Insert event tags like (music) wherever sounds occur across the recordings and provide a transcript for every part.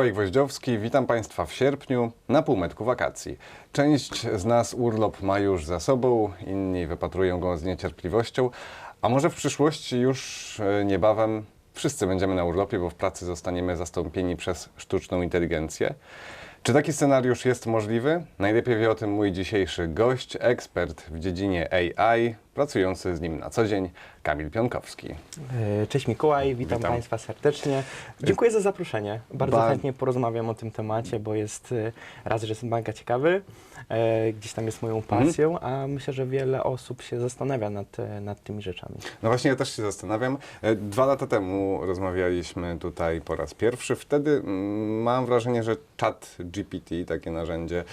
Mikołaj Gwoździowski, witam Państwa w sierpniu na półmetku wakacji. Część z nas urlop ma już za sobą, inni wypatrują go z niecierpliwością, a może w przyszłości już e, niebawem wszyscy będziemy na urlopie, bo w pracy zostaniemy zastąpieni przez sztuczną inteligencję. Czy taki scenariusz jest możliwy? Najlepiej wie o tym mój dzisiejszy gość, ekspert w dziedzinie AI, pracujący z nim na co dzień, Kamil Pionkowski. E, Cześć Mikołaj, witam, Witam. Państwa serdecznie. Dziękuję za zaproszenie. Bardzo Ba- chętnie porozmawiam o tym temacie, bo jest e, raz, że jest mega ciekawy, e, gdzieś tam jest moją Mhm. pasją, a myślę, że wiele osób się zastanawia nad, nad tymi rzeczami. No właśnie, ja też się zastanawiam. Dwa lata temu rozmawialiśmy tutaj po raz pierwszy. Wtedy mm, mam wrażenie, że chat GPT, takie narzędzie,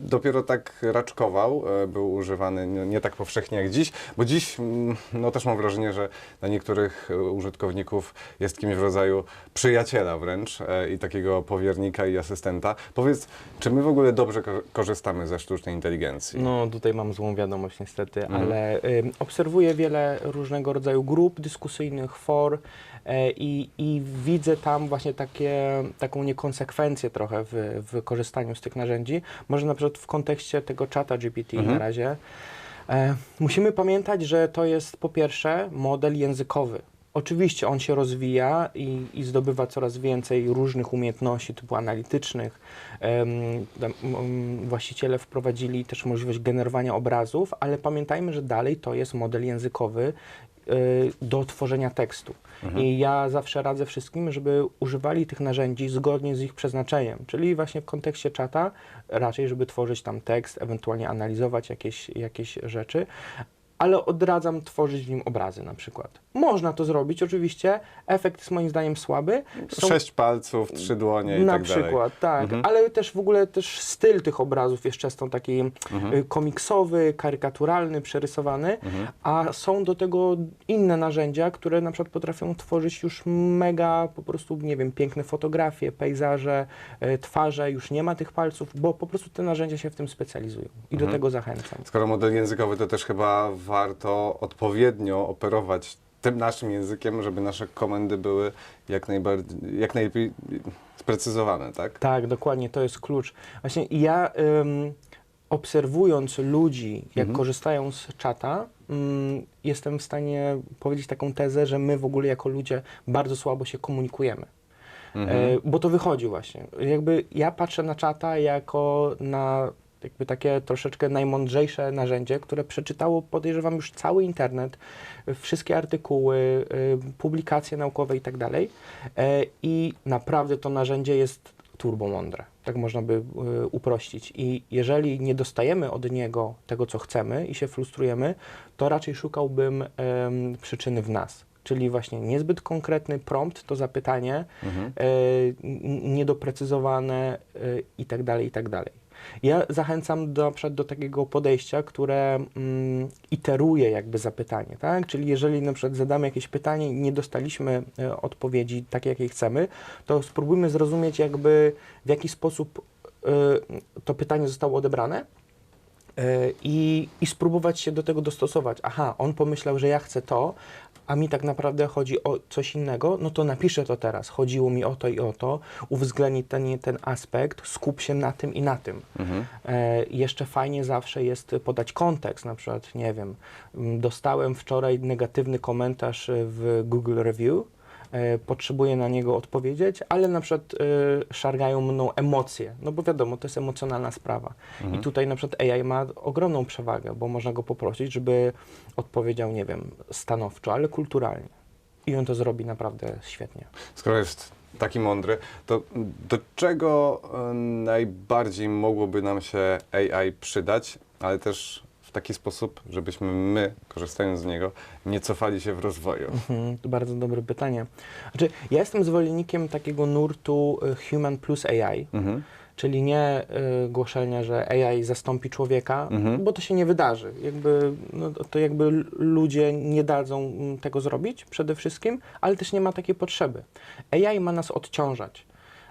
dopiero tak raczkował, był używany nie tak powszechnie jak dziś, bo dziś mm, no też mam wrażenie, że dla niektórych e, użytkowników jest kimś w rodzaju przyjaciela wręcz e, i takiego powiernika i asystenta. Powiedz, czy my w ogóle dobrze ko- korzystamy ze sztucznej inteligencji? No tutaj mam złą wiadomość niestety, Mhm. ale ym, obserwuję wiele różnego rodzaju grup dyskusyjnych, for e, i, i widzę tam właśnie takie, taką niekonsekwencję trochę w, w korzystaniu z tych narzędzi. Może na przykład w kontekście tego czata GPT Mhm. na razie. E, musimy pamiętać, że to jest po pierwsze model językowy. Oczywiście on się rozwija i, i zdobywa coraz więcej różnych umiejętności typu analitycznych. Mm, właściciele wprowadzili też możliwość generowania obrazów, ale pamiętajmy, że dalej to jest model językowy do tworzenia tekstu. I ja zawsze radzę wszystkim, żeby używali tych narzędzi zgodnie z ich przeznaczeniem, czyli właśnie w kontekście czata raczej, żeby tworzyć tam tekst, ewentualnie analizować jakieś, jakieś rzeczy, ale odradzam tworzyć w nim obrazy na przykład. Można to zrobić, oczywiście. Efekt jest moim zdaniem słaby. Są- Sześć palców, trzy dłonie i na tak dalej. przykład, tak. Mhm. Ale też w ogóle też styl tych obrazów jest często taki Mhm. y, komiksowy, karykaturalny, przerysowany, Mhm. a są do tego inne narzędzia, które na przykład potrafią tworzyć już mega po prostu, nie wiem, piękne fotografie, pejzaże, y, twarze, już nie ma tych palców, bo po prostu te narzędzia się w tym specjalizują i Mhm. do tego zachęcam. Skoro model językowy, to też chyba warto odpowiednio operować tym naszym językiem, żeby nasze komendy były jak najbardziej, jak najlepiej sprecyzowane, tak? Tak, dokładnie, to jest klucz. Właśnie ja ym, obserwując ludzi, jak Mhm. korzystają z czata, ym, jestem w stanie powiedzieć taką tezę, że my w ogóle jako ludzie bardzo słabo się komunikujemy. Mhm. E, bo to wychodzi właśnie. Jakby ja patrzę na czata jako na jakby takie troszeczkę najmądrzejsze narzędzie, które przeczytało, podejrzewam, już cały internet, y, wszystkie artykuły, y, publikacje naukowe i tak dalej. E, I naprawdę to narzędzie jest turbomądre. Tak można by y, uprościć. I jeżeli nie dostajemy od niego tego, co chcemy i się frustrujemy, to raczej szukałbym przyczyny w nas. Czyli właśnie niezbyt konkretny prompt, to zapytanie, Mhm. n- niedoprecyzowane e, i tak Ja zachęcam do, przykład do takiego podejścia, które mm, iteruje jakby zapytanie, tak? Czyli jeżeli na przykład zadamy jakieś pytanie i nie dostaliśmy e, odpowiedzi takiej, jakiej chcemy, to spróbujmy zrozumieć jakby w jaki sposób e, to pytanie zostało odebrane i, i spróbować się do tego dostosować. Aha, on pomyślał, że ja chcę to, a mi tak naprawdę chodzi o coś innego, no to napiszę to teraz. Chodziło mi o to i o to, uwzględnij ten, ten aspekt, skup się na tym i na tym. Mhm. E, jeszcze fajnie zawsze jest podać kontekst, na przykład, nie wiem, dostałem wczoraj negatywny komentarz e, w Google Review, e, potrzebuję na niego odpowiedzieć, ale na przykład e, szargają mną emocje, no bo wiadomo, to jest emocjonalna sprawa. I tutaj na przykład AI ma ogromną przewagę, bo można go poprosić, żeby odpowiedział, nie wiem, stanowczo, ale kulturalnie. I on to zrobi naprawdę świetnie. Skoro jest taki mądry, to do czego e, najbardziej mogłoby nam się AI przydać, ale też w taki sposób, żebyśmy my, korzystając z niego, nie cofali się w rozwoju? Mhm, to bardzo dobre pytanie. Znaczy, ja jestem zwolennikiem takiego nurtu y, Human plus AI, Mhm. czyli nie y, głoszenia, że AI zastąpi człowieka, Mhm. bo to się nie wydarzy. Jakby, no, to- jakby ludzie nie dadzą mm, tego zrobić przede wszystkim, ale też nie ma takiej potrzeby. AI ma nas odciążać.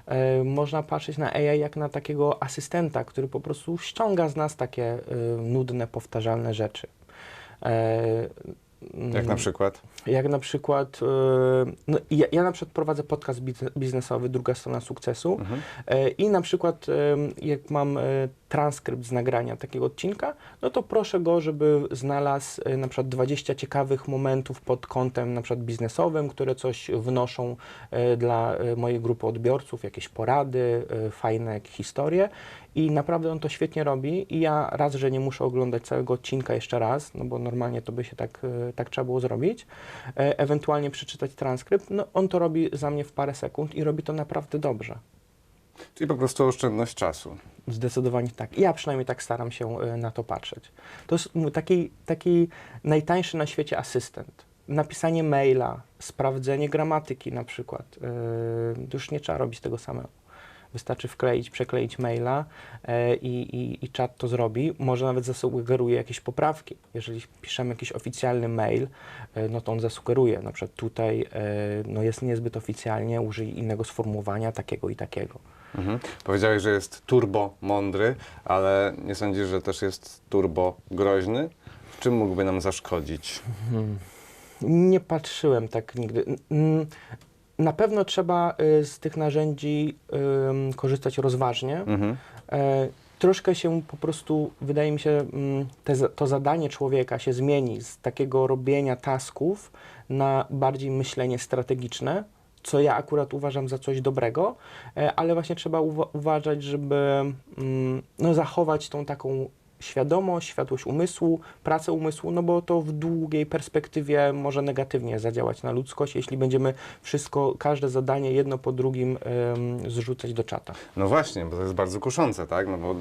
E, Można patrzeć na AI jak na takiego asystenta, który po prostu ściąga z nas takie y, nudne, powtarzalne rzeczy. E, Jak na przykład? Jak na przykład, e, no, ja, ja na przykład prowadzę podcast bizne- biznesowy, druga strona sukcesu Mhm. e, i na przykład e, jak mam transkrypt z nagrania takiego odcinka, no to proszę go, żeby znalazł na przykład 20 ciekawych momentów pod kątem na przykład biznesowym, które coś wnoszą dla mojej grupy odbiorców, jakieś porady, fajne historie i naprawdę on to świetnie robi i ja raz, że nie muszę oglądać całego odcinka jeszcze raz, no bo normalnie to by się tak, e, tak trzeba było zrobić, e, ewentualnie przeczytać transkrypt, no on to robi za mnie w parę sekund i robi to naprawdę dobrze. Czyli po prostu oszczędność czasu. Zdecydowanie tak. Ja przynajmniej tak staram się e, na to patrzeć. To jest taki, taki najtańszy na świecie asystent. Napisanie maila, sprawdzenie gramatyki na przykład. To już nie trzeba robić tego samego. Wystarczy wkleić, przekleić maila e, i, i, i czat to zrobi. Może nawet zasugeruje jakieś poprawki. Jeżeli piszemy jakiś oficjalny mail, e, no to on zasugeruje, na przykład tutaj e, no jest niezbyt oficjalnie, użyj innego sformułowania, takiego i takiego. Mhm. Powiedziałeś, że jest turbo mądry, ale nie sądzisz, że też jest turbo groźny? W czym mógłby nam zaszkodzić? Nie patrzyłem tak nigdy. Na pewno trzeba y, z tych narzędzi korzystać rozważnie. Mhm. E, troszkę się po prostu, wydaje mi się, te, to zadanie człowieka się zmieni z takiego robienia tasków na bardziej myślenie strategiczne, co ja akurat uważam za coś dobrego, e, ale właśnie trzeba uwa- uważać, żeby no, zachować tą taką świadomość, światłość umysłu, pracę umysłu, no bo to w długiej perspektywie może negatywnie zadziałać na ludzkość, jeśli będziemy wszystko, każde zadanie jedno po drugim em, zrzucać do czata. No właśnie, bo to jest bardzo kuszące, tak? No bo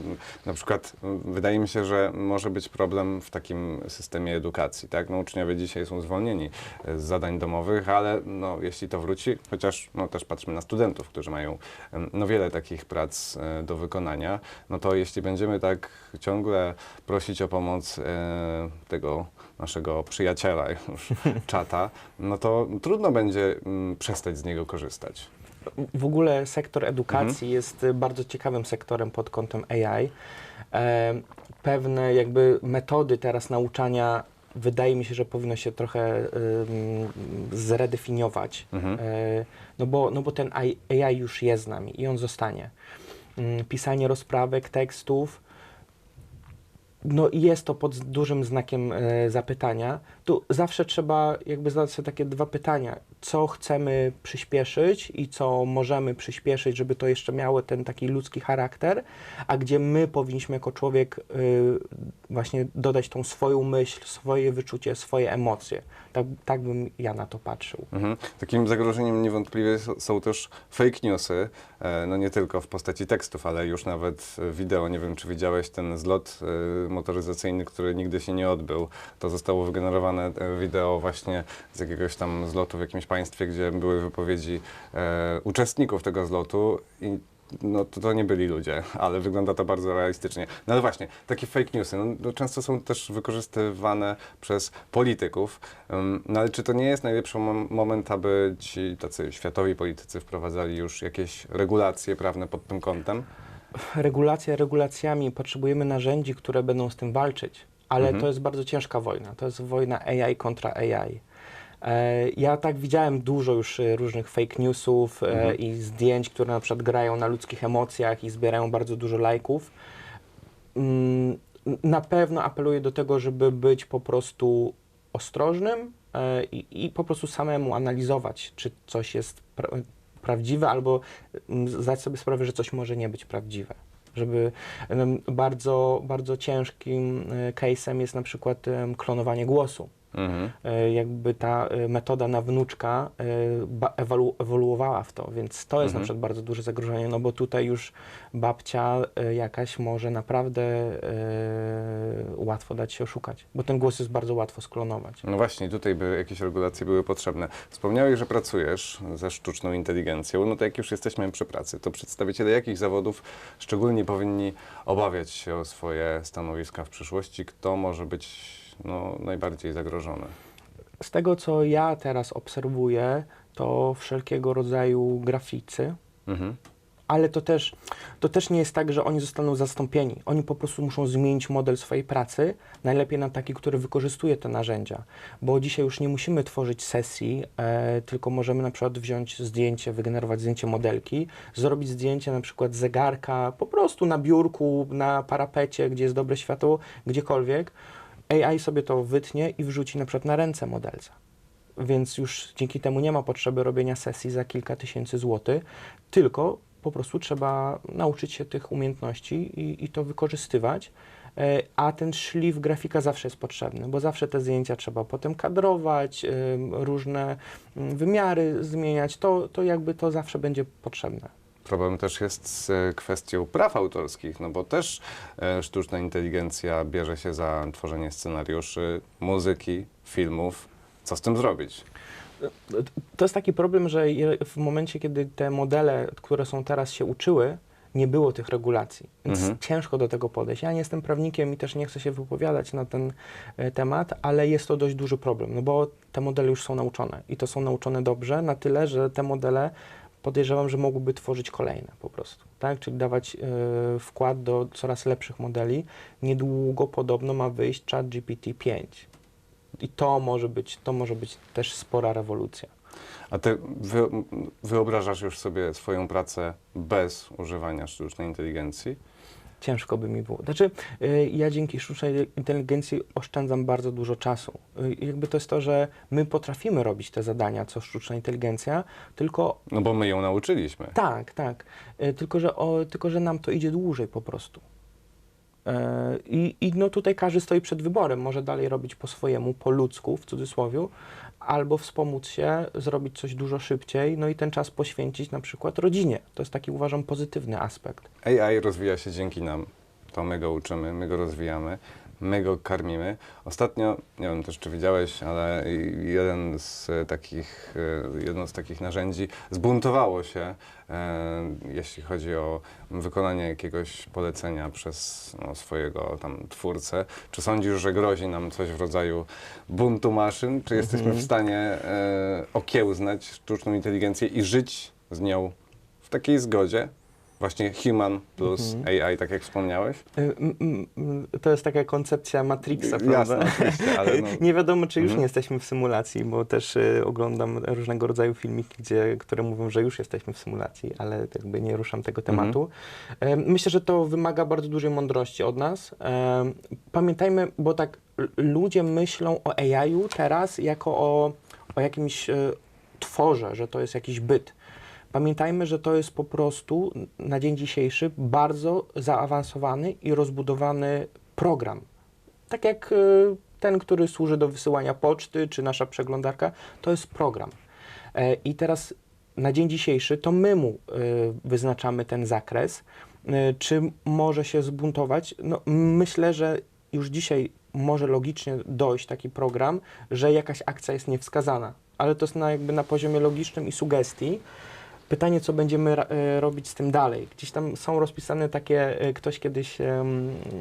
na przykład wydaje mi się, że może być problem w takim systemie edukacji, tak? No uczniowie dzisiaj są zwolnieni e, z zadań domowych, ale no jeśli to wróci, chociaż no też patrzmy na studentów, którzy mają no wiele takich prac e, do wykonania, no to jeśli będziemy tak ciągle prosić o pomoc e, tego naszego przyjaciela (laughs) już, czata, no to trudno będzie mm, przestać z niego korzystać. W ogóle sektor edukacji jest y, bardzo ciekawym sektorem pod kątem AI. E, pewne jakby metody teraz nauczania wydaje mi się, że powinno się trochę ym, zredefiniować. Mhm. E, no, bo, no bo ten AI już jest z nami i on zostanie. Ym, Pisanie rozprawek, tekstów, no jest to pod dużym znakiem e, zapytania. Tu zawsze trzeba jakby zadać sobie takie dwa pytania. Co chcemy przyspieszyć i co możemy przyspieszyć, żeby to jeszcze miało ten taki ludzki charakter, a gdzie my powinniśmy jako człowiek y, właśnie dodać tą swoją myśl, swoje wyczucie, swoje emocje. Tak, tak bym ja na to patrzył. Mhm. Takim zagrożeniem niewątpliwie są też fake newsy, e, no nie tylko w postaci tekstów, ale już nawet wideo. Nie wiem, czy widziałeś ten zlot e, motoryzacyjny, który nigdy się nie odbył. To zostało wygenerowane e, wideo właśnie z jakiegoś tam zlotu w jakimś państwie, gdzie były wypowiedzi e, uczestników tego zlotu i no to, to nie byli ludzie, ale wygląda to bardzo realistycznie. No ale właśnie, takie fake newsy, no, no, często są też wykorzystywane przez polityków, Ym, no ale czy to nie jest najlepszy mom- moment, aby ci tacy światowi politycy wprowadzali już jakieś regulacje prawne pod tym kątem? Regulacja regulacjami, potrzebujemy narzędzi, które będą z tym walczyć, ale Mhm. to jest bardzo ciężka wojna. To jest wojna AI kontra AI. E, ja tak widziałem dużo już e, różnych fake newsów e, Mhm. i zdjęć, które na przykład grają na ludzkich emocjach i zbierają bardzo dużo lajków. Mm, na pewno apeluję do tego, żeby być po prostu ostrożnym i, i po prostu samemu analizować, czy coś jest pra prawdziwe, albo mm, zdać sobie sprawę, że coś może nie być prawdziwe. Żeby bardzo, bardzo ciężkim e, case'em jest na przykład klonowanie głosu. Mhm. E, Jakby ta e, metoda na wnuczka e, ewolu- ewoluowała w to, więc to jest Mhm. na przykład bardzo duże zagrożenie, no bo tutaj już babcia jakaś może naprawdę łatwo dać się oszukać, bo ten głos jest bardzo łatwo sklonować. No właśnie, tutaj by jakieś regulacje były potrzebne. Wspomniałeś, że pracujesz ze sztuczną inteligencją. No to jak już jesteśmy przy pracy, to przedstawiciele jakich zawodów szczególnie powinni obawiać się o swoje stanowiska w przyszłości? Kto może być no, najbardziej zagrożony? Z tego, co ja teraz obserwuję, to wszelkiego rodzaju graficy, Mhm. ale to też, to też nie jest tak, że oni zostaną zastąpieni. Oni po prostu muszą zmienić model swojej pracy, najlepiej na taki, który wykorzystuje te narzędzia. Bo dzisiaj już nie musimy tworzyć sesji, e, tylko możemy na przykład wziąć zdjęcie, wygenerować zdjęcie modelki, zrobić zdjęcie na przykład zegarka, po prostu na biurku, na parapecie, gdzie jest dobre światło, gdziekolwiek. AI sobie to wytnie i wrzuci na przykład na ręce modelce więc już dzięki temu nie ma potrzeby robienia sesji za kilka tysięcy złotych, tylko po prostu trzeba nauczyć się tych umiejętności i, i to wykorzystywać. E, A ten szlif grafika zawsze jest potrzebny, bo zawsze te zdjęcia trzeba potem kadrować, ym, różne mm, wymiary zmieniać. To, to jakby to zawsze będzie potrzebne. Problem też jest z e, kwestią praw autorskich, no bo też e, sztuczna inteligencja bierze się za tworzenie scenariuszy, muzyki, filmów. Co z tym zrobić? To jest taki problem, że w momencie, kiedy te modele, które są teraz się uczyły, nie było tych regulacji, więc Mhm. ciężko do tego podejść. Ja nie jestem prawnikiem i też nie chcę się wypowiadać na ten e, temat, ale jest to dość duży problem, no bo te modele już są nauczone i to są nauczone dobrze, na tyle, że te modele podejrzewam, że mogłyby tworzyć kolejne po prostu, tak? Czyli dawać e, wkład do coraz lepszych modeli. Niedługo podobno ma wyjść ChatGPT 5. I to może być, to może być też spora rewolucja. A ty wy, wyobrażasz już sobie swoją pracę bez używania sztucznej inteligencji? Ciężko by mi było. Znaczy, y, ja dzięki sztucznej inteligencji oszczędzam bardzo dużo czasu. Y, jakby to jest to, że my potrafimy robić te zadania, co sztuczna inteligencja, tylko No bo my ją nauczyliśmy. tak, tak. Y, Tylko że, o, tylko, że nam to idzie dłużej po prostu. E, I, I no tutaj każdy stoi przed wyborem. Może dalej robić po swojemu, po ludzku, w cudzysłowie, albo wspomóc się, zrobić coś dużo szybciej, no i ten czas poświęcić na przykład rodzinie. To jest taki, uważam, pozytywny aspekt. AI rozwija się dzięki nam. To my go uczymy, my go rozwijamy, my go karmimy. Ostatnio, nie wiem też czy widziałeś, ale jeden z takich, e, jedno z takich narzędzi zbuntowało się, e, jeśli chodzi o wykonanie jakiegoś polecenia przez no, swojego tam twórcę. Czy sądzisz, że grozi nam coś w rodzaju buntu maszyn? Czy jesteśmy w stanie e, okiełznać sztuczną inteligencję i żyć z nią w takiej zgodzie? Właśnie human plus AI, tak jak wspomniałeś? Y, To jest taka koncepcja Matrixa, Jasne, prawda? oczywiście, ale no- (laughs) Nie wiadomo, czy już Mhm. nie jesteśmy w symulacji, bo też y, oglądam różnego rodzaju filmiki, gdzie, które mówią, że już jesteśmy w symulacji, ale jakby nie ruszam tego Mhm. tematu. E, Myślę, że to wymaga bardzo dużej mądrości od nas. Pamiętajmy, bo tak ludzie myślą o AI-u teraz jako o, o jakimś e, tworze, że to jest jakiś byt. Pamiętajmy, że to jest po prostu na dzień dzisiejszy bardzo zaawansowany i rozbudowany program. Tak jak y, ten, który służy do wysyłania poczty, czy nasza przeglądarka, to jest program. E, I teraz na dzień dzisiejszy to my mu y, wyznaczamy ten zakres. Y, Czy może się zbuntować? No, myślę, że już dzisiaj może logicznie dojść taki program, że jakaś akcja jest niewskazana, ale to jest na, jakby na poziomie logicznym i sugestii. Pytanie, co będziemy e, robić z tym dalej. Gdzieś tam są rozpisane takie, e, ktoś kiedyś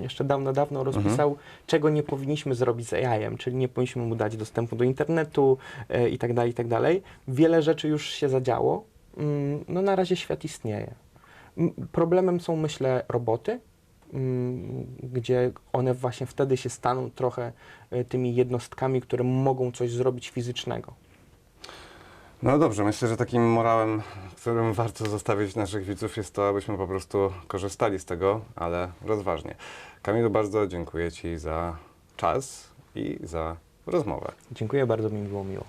jeszcze dawno, dawno rozpisał, czego nie powinniśmy zrobić z AI-em, czyli nie powinniśmy mu dać dostępu do internetu e, i tak dalej, i tak dalej. Wiele rzeczy już się zadziało. Mm, No na razie świat istnieje. Problemem są, myślę, roboty, mm, gdzie one właśnie wtedy się staną trochę tymi jednostkami, które mogą coś zrobić fizycznego. No dobrze, myślę, że takim morałem, którym warto zostawić naszych widzów jest to, abyśmy po prostu korzystali z tego, ale rozważnie. Kamilu, bardzo dziękuję Ci za czas i za rozmowę. Dziękuję bardzo, mi było miło.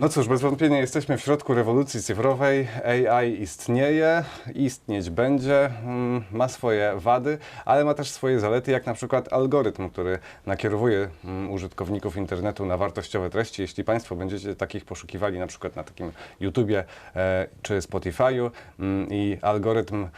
No cóż, bez wątpienia jesteśmy w środku rewolucji cyfrowej. AI istnieje, istnieć będzie, mm, ma swoje wady, ale ma też swoje zalety, jak na przykład algorytm, który nakierowuje mm, użytkowników internetu na wartościowe treści. Jeśli Państwo będziecie takich poszukiwali na przykład na takim YouTubie e, czy Spotify'u mm, i algorytm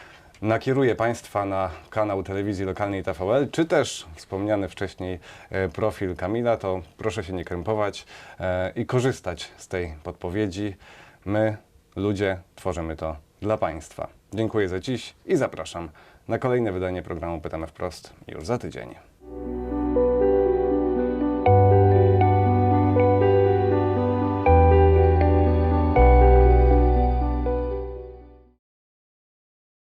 nakieruje Państwa na kanał telewizji lokalnej TVL, czy też wspomniany wcześniej e, profil Kamila, to proszę się nie krępować e, i korzystać z tej podpowiedzi. My, ludzie, tworzymy to dla Państwa. Dziękuję za dziś i zapraszam na kolejne wydanie programu Pytamy Wprost już za tydzień.